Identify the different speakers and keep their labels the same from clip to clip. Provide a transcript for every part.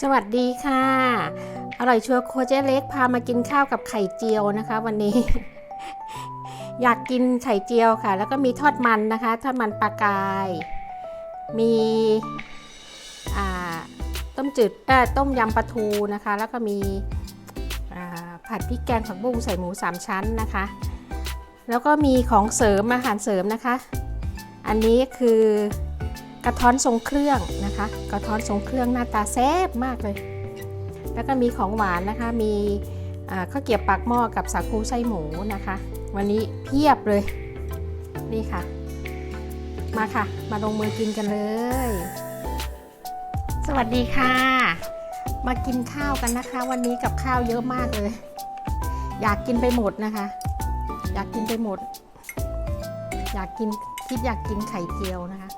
Speaker 1: สวัสดีค่ะ อร่อยชัวร์โคเจเล็กพามากินข้าวกับไข่เจียวนะคะ วันนี้ อยากกินไข่เจียวค่ะ แล้วก็มีทอดมันนะคะ ทอดมันปลากาย มีต้มจืดต้มยำปลาทูนะคะ แล้วก็มีผัดพริกแกงผักบุ้งใส่หมูสามชั้นนะคะ แล้วก็มีของเสริมอาหารเสริมนะคะ อันนี้คือ กระท้อนทรงเครื่องนะคะ กระท้อนทรงเครื่องหน้าตาแซ่บมากเลย แล้วก็มีของหวานนะคะ มีข้าวเกี๊ยวปากหม้อกับสาคูไส้หมูนะคะ วันนี้เพียบเลย นี่ค่ะ มาค่ะ มาลงมือกินกันเลย สวัสดีค่ะ มากินข้าวกันนะคะ วันนี้กับข้าวเยอะมากเลย อยากกินไปหมดนะคะ อยากกินไปหมด อยากกินคิดอยากกินไข่เจียวนะคะ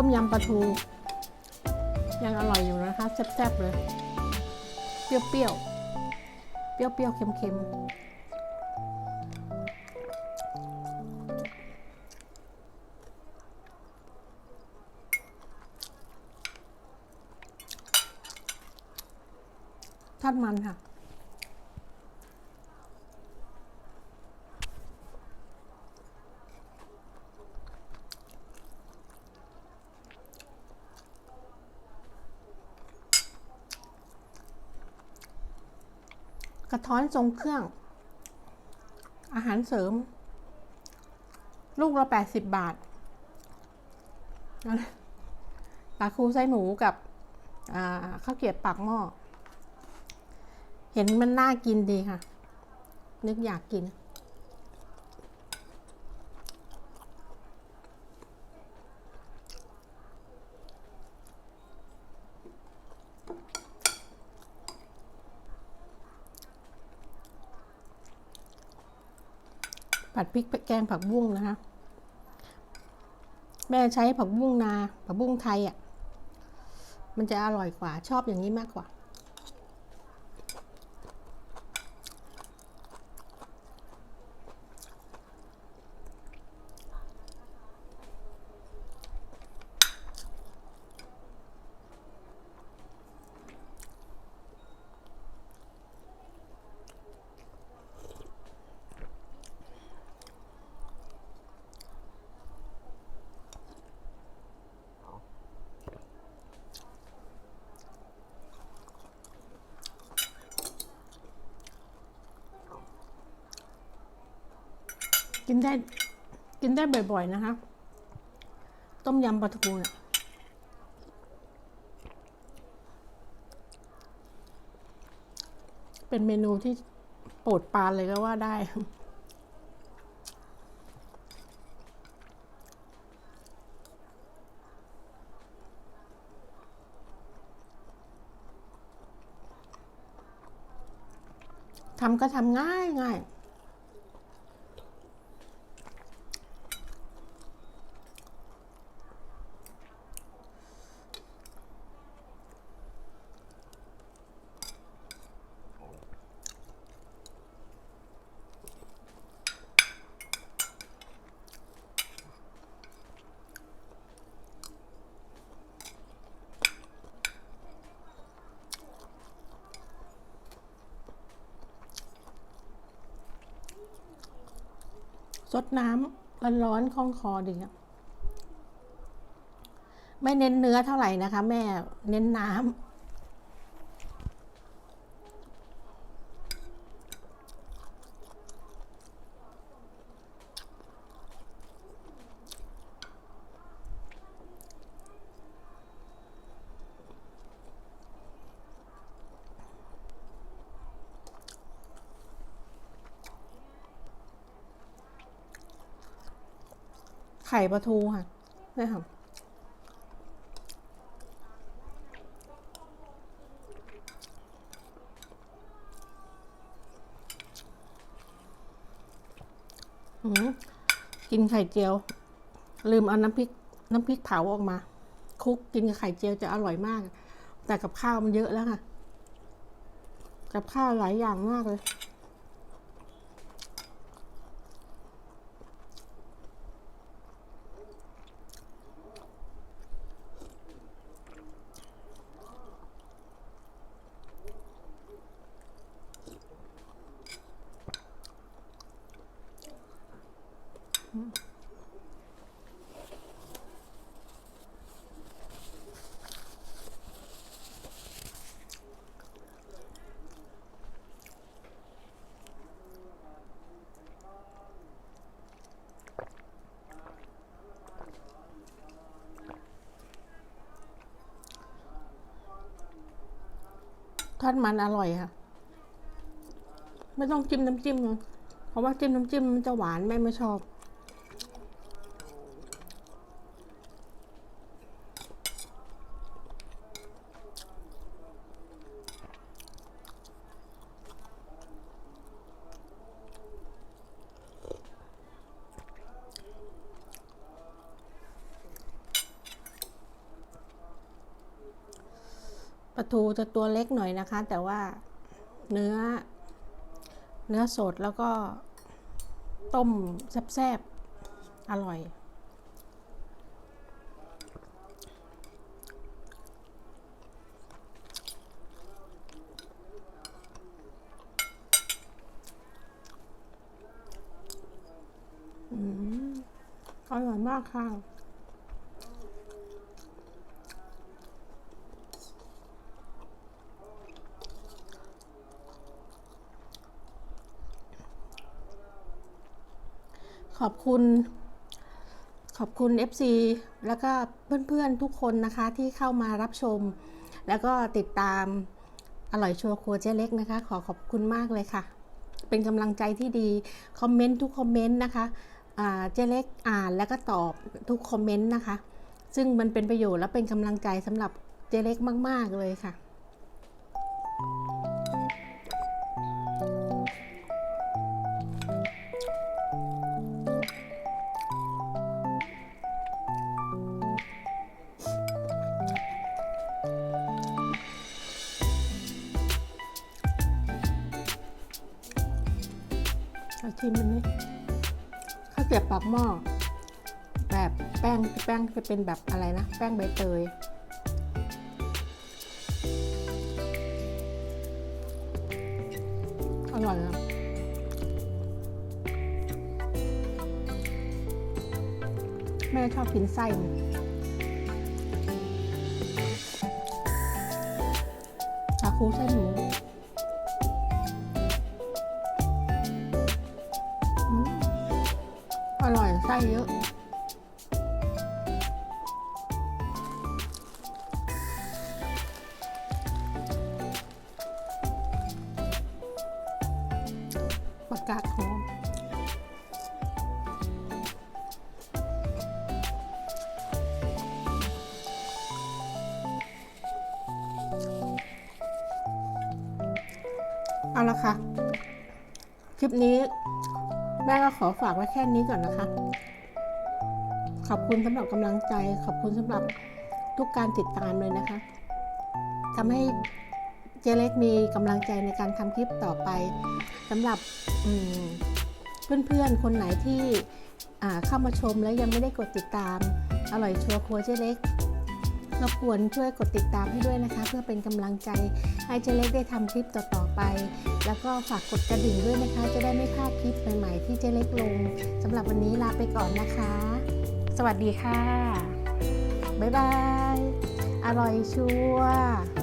Speaker 1: ต้มยำปลาทู ยังอร่อยอยู่นะคะ แซ่บๆเลย เปรี้ยวๆ เปรี้ยวๆ เค็มๆทอดมันค่ะ ท้อนทรงเครื่อง อาหารเสริม ลูกละแปดสิบบาทปลาคูไส้หมูกับข้าวเกรี๊ยวปากหม้อ เห็นมันน่ากินดีค่ะ นึกอยากกิน ผัดพริกแกงผักบุ้งนะคะ แม่ใช้ผักบุ้งนาผักบุ้งไทยอะ่ะ มันจะอร่อยกว่าชอบอย่างนี้มากกว่า กินได้กินได้บ่อย ๆ นะคะ ต้มยำปลาทูเนี่ยเป็นเมนูที่โปรดปานเลยก็ว่าได้ ทำก็ทำง่ายง่าย ซดน้ำร้อนๆคล่องคอดีอะไม่เน้นเนื้อเท่าไหร่นะคะ แม่เน้นน้ำ ไข่ปลาทูค่ะนี่ค่ะอืมกินไข่เจียว ลืมเอาน้ำพริก น้ำพริกเผาออกมาคลุกกินกับไข่เจียวจะอร่อยมาก แต่กับข้าวมันเยอะแล้วค่ะ กับข้าวหลายอย่างมากเลย ดมันอร่อยค่ะ ไม่ต้องจิ้มน้ำจิ้มเลยเพราะว่าจิ้มน้ำจิ้มมันจะหวานแม่ไม่ชอบ ปลาทูจะตัวเล็กหน่อยนะคะ แต่ว่าเนื้อ เนื้อสดแล้วก็ต้มแซ่บๆ อร่อยอืมอร่อยมากค่ะ ขอบคุณ ขอบคุณ FC แล้วก็เพื่อนๆทุกคนนะคะที่เข้ามารับชม แล้วก็ติดตามอร่อยชัวร์ครัวเจ๊เล็กนะคะ ขอขอบคุณมากเลยค่ะ เป็นกำลังใจที่ดี คอมเมนต์ทุกคอมเมนต์นะคะเจ๊เล็กอ่านแล้วก็ตอบทุกคอมเมนต์นะคะ ซึ่งมันเป็นประโยชน์และเป็นกำลังใจสำหรับเจ๊เล็กมาก ๆ เลยค่ะ เอาชิมมันนี่ข้าวเกรียบปากหม้อแบบแป้งแป้งจะเป็นแบบอะไรนะ แป้งใบเตยอร่อยนะแม่ชอบกินไส้มันสาคูไส้หมู ไส้เยอะ ประกาศหอมเอาละค่ะ คลิปนี้แม่ก็ขอฝากไว้แค่นี้ก่อนนะคะ ขอบคุณสำหรับกำลังใจ ขอบคุณสำหรับทุกการติดตามเลยนะคะทำให้เจเล็กมีกำลังใจในการทำคลิปต่อไปสำหรับเพื่อนๆ คนไหนที่เข้ามาชมแล้วยังไม่ได้กดติดตาม อร่อยชัวร์ครัวเจเล็กรบกวนช่วยกดติดตามให้ด้วยนะคะ เพื่อเป็นกำลังใจให้เจเล็กได้ทำคลิปต่อๆไป แล้วก็ฝากกดกระดิ่งด้วยนะคะ จะได้ไม่พลาดคลิปใหม่ๆที่เจเล็กลงสำหรับวันนี้ลาไปก่อนนะคะ สวัสดีค่ะ บ๊ายบาย อร่อยชัวร์